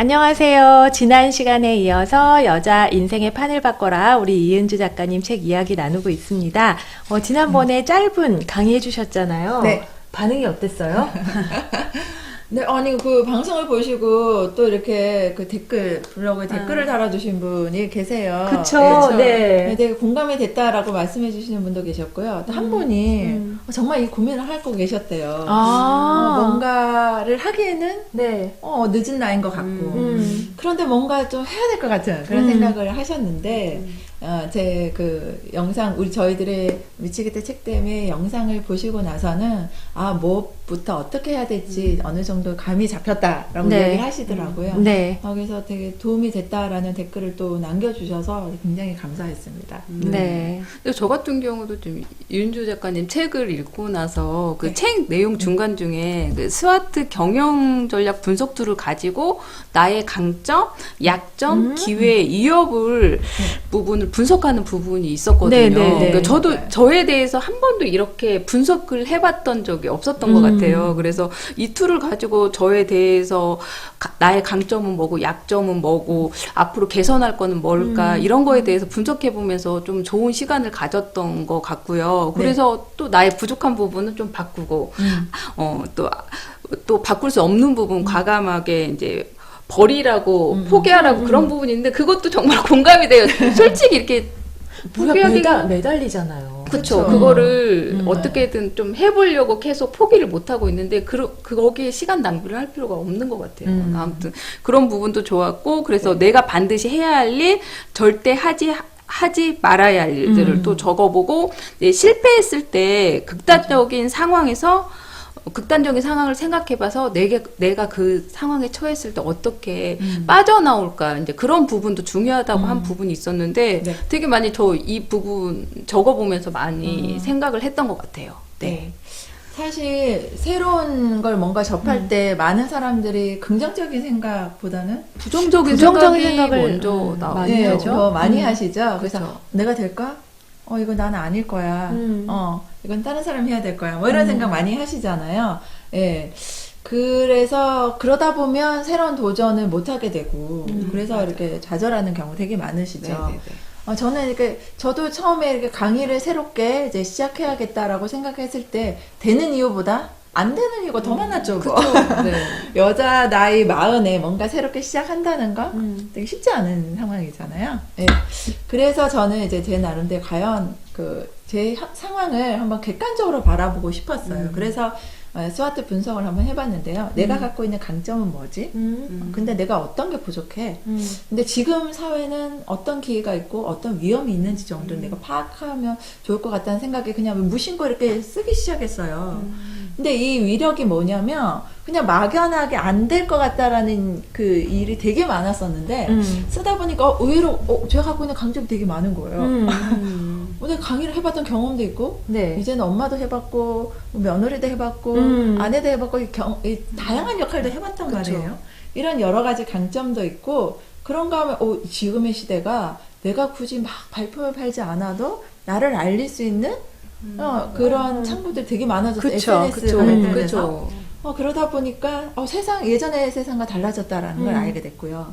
안녕하세요. 지난 시간에 이어서 여자 인생의 판을 바꿔라 우리 이은주 작가님 책 이야기 나누고 있습니다. 어, 지난번에 짧은 강의해 주셨잖아요. 네. 반응이 어땠어요? 네, 아니 그 방송을 보시고 또 이렇게 그 댓글 블로그에 댓글을 달아주신 분이 계세요. 아. 그쵸, 그래서 네. 되게 공감이 됐다라고 말씀해 주시는 분도 계셨고요. 또 한 분이 음. 어, 정말 이 고민을 하고 계셨대요. 아. 어, 뭔가를 하기에는 네. 어, 늦은 나이인 것 같고 음. 그런데 뭔가 좀 해야 될 것 같은 그런 음. 생각을 하셨는데 어, 제그 영상 우리 저희들의 미치겠다 책 때문에 영상을 보시고 나서는 아 뭐부터 어떻게 해야 될지 어느 정도 감이 잡혔다라고 네. 얘기를 하시더라고요. 네. 어, 그래서 되게 도움이 됐다라는 댓글을 또 남겨주셔서 굉장히 감사했습니다. 네. 근데 저 같은 경우도 좀 윤주 작가님 책을 읽고 나서 그 네. 책 내용 중간 중에 그 스와트 경영 전략 분석 툴을 가지고 나의 강점, 약점, 음. 기회, 위협을 부분을 분석하는 부분이 있었거든요. 네, 네, 네. 그러니까 저도 네. 저에 대해서 한 번도 이렇게 분석을 해봤던 적이 없었던 것 음. 같아요. 그래서 이 툴을 가지고 저에 대해서 가- 나의 강점은 뭐고 약점은 뭐고 앞으로 개선할 거는 뭘까 음. 이런 거에 대해서 분석해 보면서 좀 좋은 시간을 가졌던 것 같고요. 네. 그래서 또 나의 부족한 부분은 좀 바꾸고 음. 어또 또 바꿀 수 없는 부분 과감하게 이제 버리라고 음. 포기하라고 그런 부분이 있는데 그것도 정말 공감이 돼요. 솔직히 이렇게 포기하기가 매달, 매달리잖아요. 그쵸. 그거를 음. 어떻게든 좀 해보려고 계속 포기를 못 하고 있는데, 그, 그, 거기에 시간 낭비를 할 필요가 없는 것 같아요. 음. 아무튼 그런 부분도 좋았고, 그래서 내가 반드시 해야 할 일, 절대 하지, 하지 말아야 할 일들을 음. 또 적어보고, 실패했을 때 극단적인 상황에서 어, 극단적인 상황을 생각해봐서 내게, 내가 그 상황에 처했을 때 어떻게 음. 빠져나올까 이제 그런 부분도 중요하다고 한 음. 부분이 있었는데 네. 되게 많이 저 이 부분 적어보면서 많이 음. 생각을 했던 것 같아요. 네. 사실 새로운 걸 뭔가 접할 음. 때 많은 사람들이 긍정적인 생각보다는 부정적인, 부정적인 생각을, 먼저 음. 많이 네. 더 많이 음. 하시죠. 그래서 그렇죠. 내가 될까? 어, 이거 나는 아닐 거야. 음. 어, 이건 다른 사람이 해야 될 거야. 뭐 이런 음. 생각 많이 하시잖아요. 예. 그래서 그러다 보면 새로운 도전을 못 하게 되고 음, 그래서 이렇게 좌절하는 경우 되게 많으시죠. 네네네. 어, 저는 이렇게 저도 처음에 이렇게 강의를 새롭게 이제 시작해야겠다라고 생각했을 때 되는 이유보다 안 되는 이유가 더 많았죠. 그거. 네. 여자 나이 마흔에 뭔가 새롭게 시작한다는 거 음. 되게 쉽지 않은 상황이잖아요. 예. 그래서 저는 이제 제 나름대로 과연 그 제 상황을 한번 객관적으로 바라보고 싶었어요. 음. 그래서 어, 스와트 분석을 한번 해봤는데요. 내가 갖고 있는 강점은 뭐지? 음. 음. 근데 내가 어떤 게 부족해? 음. 근데 지금 사회는 어떤 기회가 있고 어떤 위험이 있는지 정도를 음. 내가 파악하면 좋을 것 같다는 생각에 그냥 무심코 이렇게 쓰기 시작했어요. 음. 근데 이 위력이 뭐냐면 그냥 막연하게 안 될 것 같다라는 그 일이 되게 많았었는데 음. 쓰다 보니까 어, 의외로 어, 제가 갖고 있는 강점이 되게 많은 거예요. 음. 오늘 강의를 해봤던 경험도 있고 네. 이제는 엄마도 해봤고 뭐 며느리도 해봤고 음. 아내도 해봤고 이 경, 이 다양한 역할도 해봤단 그쵸. 말이에요. 이런 여러 가지 강점도 있고 그런가 하면 어, 지금의 시대가 내가 굳이 막 발품을 팔지 않아도 나를 알릴 수 있는 어, 그런 창구들이 되게 많아졌어요. SNS 그쵸. 관련돼서. 그쵸. 어, 그러다 보니까 어, 세상 예전의 세상과 달라졌다라는 걸 음. 알게 됐고요.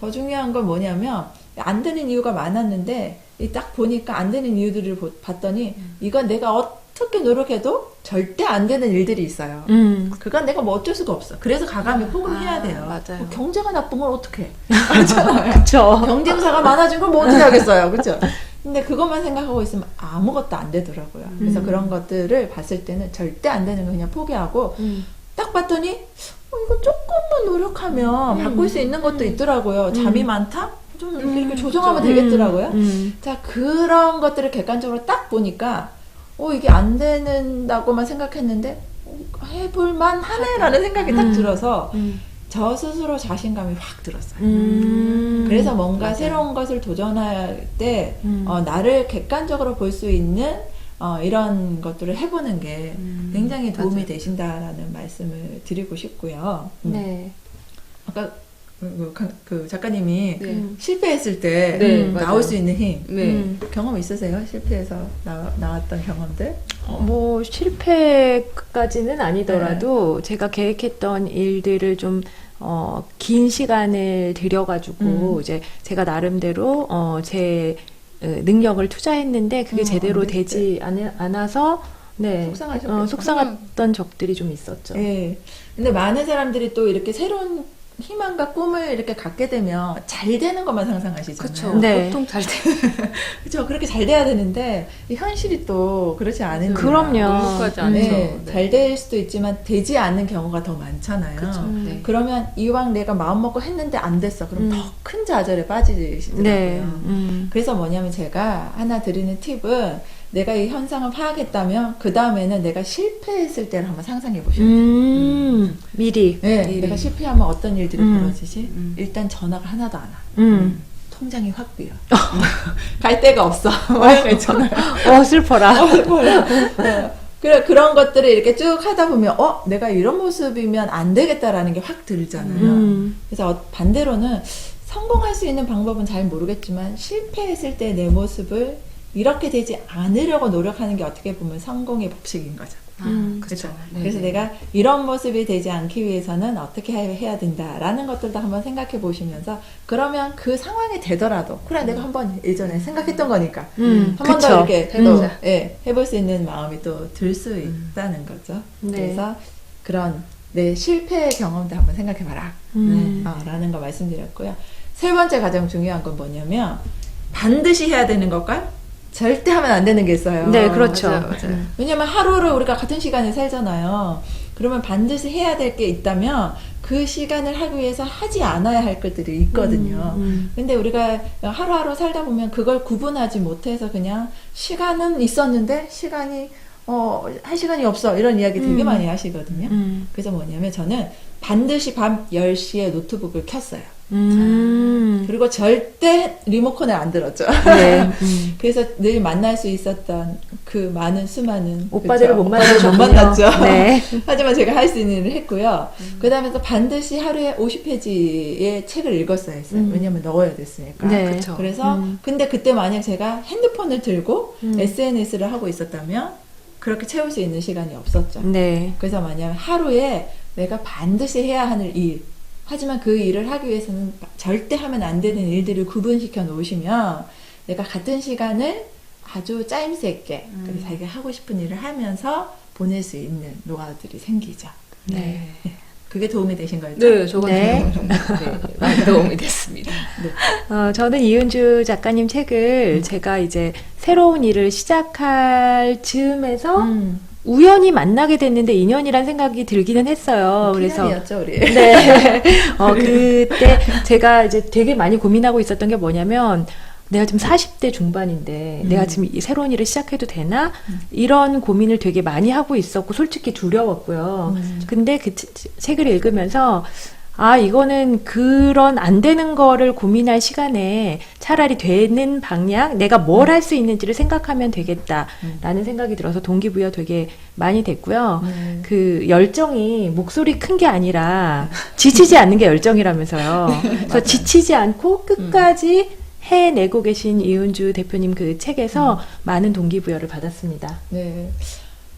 더 중요한 건 뭐냐면 안 되는 이유가 많았는데 이딱 보니까 안 되는 이유들을 보- 봤더니 이건 내가 어떻게 노력해도 절대 안 되는 일들이 있어요. 음. 그건 내가 뭐 어쩔 수가 없어. 그래서 가감히 포기해야 아, 돼요. 맞아요. 뭐 경제가 나쁜 걸 어떻게? 그쵸. 경쟁사가 많아진 걸 뭐 어떻게 하겠어요, 그렇죠? 근데 그것만 생각하고 있으면 아무것도 안 되더라고요. 그래서 음. 그런 것들을 봤을 때는 절대 안 되는 거 그냥 포기하고 음. 딱 봤더니 어, 이거 조금만 노력하면 음. 바꿀 수 있는 것도 있더라고요. 잠이 많다? 좀 이렇게 음, 조정하면. 되겠더라고요. 음. 자 그런 것들을 객관적으로 딱 보니까 어 이게 안 되는다고만 생각했는데 어, 해볼만 하네라는 생각이 딱 음. 들어서 음. 저 스스로 자신감이 확 들었어요. 음. 그래서 뭔가 맞아요. 새로운 것을 도전할 때 음. 어, 나를 객관적으로 볼 수 있는 어, 이런 것들을 해보는 게 음, 굉장히 도움이 맞아요. 되신다라는 말씀을 드리고 싶고요. 음. 네. 아까 그, 강- 그 작가님이 네. 음. 실패했을 때 네, 음, 맞아요. 나올 수 있는 힘 네. 음. 경험 있으세요? 실패해서 나, 나왔던 경험들? 뭐 실패까지는 아니더라도 제가 계획했던 일들을 좀 어, 긴 시간을 들여가지고 음. 이제 제가 나름대로 어, 제 어, 능력을 투자했는데 그게 어, 제대로 안 됐을 되지 않, 않아서 네 속상하셨겠다. 어, 속상했던 적들이 좀 있었죠. 예. 근데 많은 사람들이 또 이렇게 새로운 희망과 꿈을 이렇게 갖게 되면 잘 되는 것만 상상하시잖아요. 그렇죠. 네. 보통 잘 돼. 그렇죠. 그렇게 잘 돼야 되는데 이 현실이 또 그렇지 않은 그럼요. 행복하지 않죠. 네, 네. 잘될 수도 있지만 되지 않는 경우가 더 많잖아요. 그렇죠. 음. 네. 그러면 이왕 내가 마음 먹고 했는데 안 됐어. 그럼 음. 더큰 좌절에 빠지시더라고요. 네. 음. 그래서 뭐냐면 제가 하나 드리는 팁은 내가 이 현상을 파악했다면 그 다음에는 내가 실패했을 때를 한번 상상해 보셔야 돼요. 음. 미리. 네, 미리. 내가 실패하면 어떤 일들이 음. 벌어지지? 음. 일단 전화가 하나도 안 와. 음. 통장이 확 비어. 갈 데가 없어. 있잖아요. 어 슬퍼라. 네. 그래, 그런 것들을 이렇게 쭉 하다 보면, 어, 내가 이런 모습이면 안 되겠다라는 게 확 들잖아요. 음. 그래서 어- 반대로는 성공할 수 있는 방법은 잘 모르겠지만 실패했을 때 내 모습을 이렇게 되지 않으려고 노력하는 게 어떻게 보면 성공의 법칙인 거죠. 음, 그렇죠. 네, 그래서 네. 내가 이런 모습이 되지 않기 위해서는 어떻게 해- 해야 된다라는 것들도 한번 생각해 보시면서 그러면 그 상황이 되더라도 그래 내가 한번 예전에 생각했던 거니까 음. 한번 그쵸. 더 이렇게 또 해보자. 예, 해볼 수 있는 마음이 또 들 수 있다는 거죠. 네. 그래서 그런 내 실패 경험도 한번 생각해 봐라. 음. 네, 어, 라는 거 말씀드렸고요. 세 번째 가장 중요한 건 뭐냐면 반드시 해야 되는 것과 절대 하면 안 되는 게 있어요. 네, 그렇죠. 맞아요, 맞아요. 음. 왜냐면 하루를 우리가 같은 시간에 살잖아요. 그러면 반드시 해야 될 게 있다면 그 시간을 하기 위해서 하지 않아야 할 것들이 있거든요. 음. 근데 우리가 하루하루 살다 보면 그걸 구분하지 못해서 그냥 시간은 있었는데 시간이 어, 할 시간이 없어. 이런 이야기 되게 음. 많이 하시거든요. 음. 그래서 뭐냐면 저는 반드시 밤 10시에 노트북을 켰어요. 음. 그리고 절대 리모컨을 안 들었죠. 네. 음. 그래서 늘 만날 수 있었던 그 많은 수많은 오빠들을 그쵸? 못 오빠들을 만나셨군요. 못 만났죠. 네. 하지만 제가 할 수 있는 일을 했고요. 그 다음에 또 반드시 하루에 50페이지의 책을 읽었어야 했어요. 음. 왜냐면 넣어야 됐으니까. 네. 그쵸. 그래서 음. 근데 그때 만약 제가 핸드폰을 들고 음. SNS를 하고 있었다면 그렇게 채울 수 있는 시간이 없었죠. 네. 그래서 만약 하루에 내가 반드시 해야 하는 일, 하지만 그 일을 하기 위해서는 절대 하면 안 되는 일들을 구분시켜 놓으시면 내가 같은 시간을 아주 짜임새 있게 음. 그리고 자기가 하고 싶은 일을 하면서 보낼 수 있는 노하우들이 생기죠. 네. 그게 도움이 되신 거죠? 네, 저 같은 네. 경우는 좀 네, 많이 도움이 됐습니다. 어, 저는 이은주 작가님 음. 책을 제가 이제 새로운 일을 시작할 즈음에서 음. 우연히 만나게 됐는데 인연이란 생각이 들기는 했어요. 그래서 그래서 우리. 네. 어, 그때 제가 이제 되게 많이 고민하고 있었던 게 뭐냐면, 내가 지금 40대 중반인데, 음. 내가 지금 이 새로운 일을 시작해도 되나? 음. 이런 고민을 되게 많이 하고 있었고, 솔직히 두려웠고요. 음. 근데 그 치- 책을 읽으면서, 아, 이거는 그런 안 되는 거를 고민할 시간에 차라리 되는 방향, 내가 뭘 할 수 있는지를 생각하면 되겠다라는 생각이 들어서 동기부여 되게 많이 됐고요. 음. 그 열정이 목소리 큰 게 아니라 지치지 않는 게 열정이라면서요. 그래서 지치지 않고 끝까지 해내고 계신 이은주 대표님 그 책에서 많은 동기부여를 받았습니다. 네.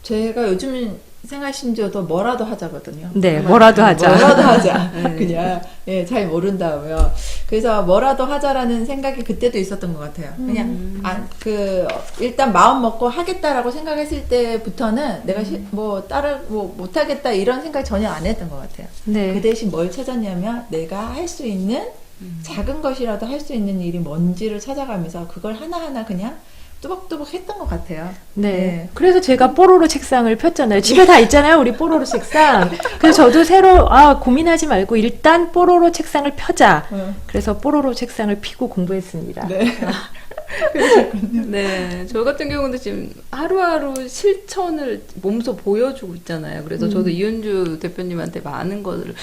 제가 요즘 생활신조도 뭐라도 하자거든요. 네, 뭐라도 하자. 뭐라도 하자. 네. 그냥 예, 잘 모른다고요. 그래서 뭐라도 하자라는 생각이 그때도 있었던 것 같아요. 그냥 음. 아, 그 일단 마음 먹고 하겠다라고 생각했을 때부터는 내가 시- 뭐 따를 뭐 못하겠다 이런 생각 전혀 안 했던 것 같아요. 네. 그 대신 뭘 찾았냐면 내가 할 수 있는 작은 것이라도 할 수 있는 일이 뭔지를 찾아가면서 그걸 하나하나 그냥 뚜벅뚜벅 했던 것 같아요. 네. 네. 그래서 제가 뽀로로 책상을 폈잖아요. 집에 다 있잖아요. 우리 뽀로로 책상. 그래서 저도 새로, 아, 고민하지 말고 일단 뽀로로 책상을 펴자. 어. 그래서 뽀로로 책상을 피고 공부했습니다. 네. 네, 저 같은 경우는 지금 하루하루 실천을 몸소 보여주고 있잖아요. 그래서 음. 저도 이은주 대표님한테 많은 것을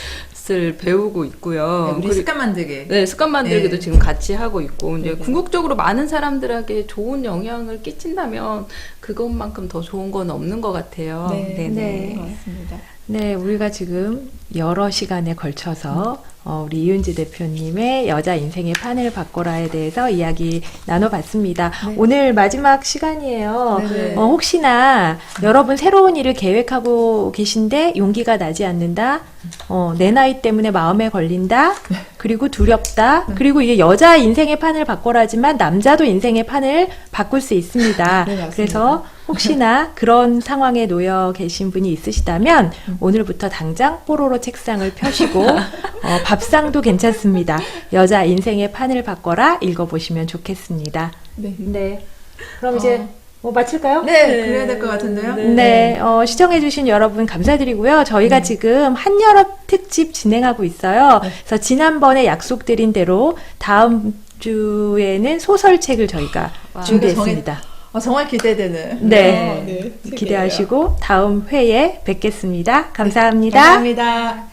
배우고 있고요. 우리 그리고- 습관 만들기. 네, 습관 만들기도 네. 지금 같이 하고 있고, 이제 네, 네. 궁극적으로 많은 사람들에게 좋은 영향을 끼친다면 그것만큼 더 좋은 건 없는 것 같아요. 네, 네네. 네. 맞습니다. 네, 우리가 지금 여러 시간에 걸쳐서 어, 우리 이윤지 대표님의 여자 인생의 판을 바꿔라에 대해서 이야기 나눠봤습니다. 네. 오늘 마지막 시간이에요. 네네. 어, 혹시나 여러분 새로운 일을 계획하고 계신데 용기가 나지 않는다. 어, 내 나이 때문에 마음에 걸린다. 그리고 두렵다. 그리고 이게 여자 인생의 판을 바꿔라지만 남자도 인생의 판을 바꿀 수 있습니다. 네. 그래서 혹시나 그런 상황에 놓여 계신 분이 있으시다면 오늘부터 당장 뽀로로 책상을 펴시고 어, 밥상도 괜찮습니다. 여자 인생의 판을 바꿔라 읽어보시면 좋겠습니다. 네. 네. 그럼 이제 어. 뭐 마칠까요? 네, 그래야 될 것 같은데요. 네, 어, 시청해주신 여러분 감사드리고요. 저희가 지금 한여름 특집 진행하고 있어요. 그래서 지난번에 약속드린 대로 다음 주에는 소설책을 저희가 와. 준비했습니다. 어, 정말 기대되는. 네. 어, 네, 책이에요. 기대하시고 다음 회에 뵙겠습니다 감사합니다. 감사합니다.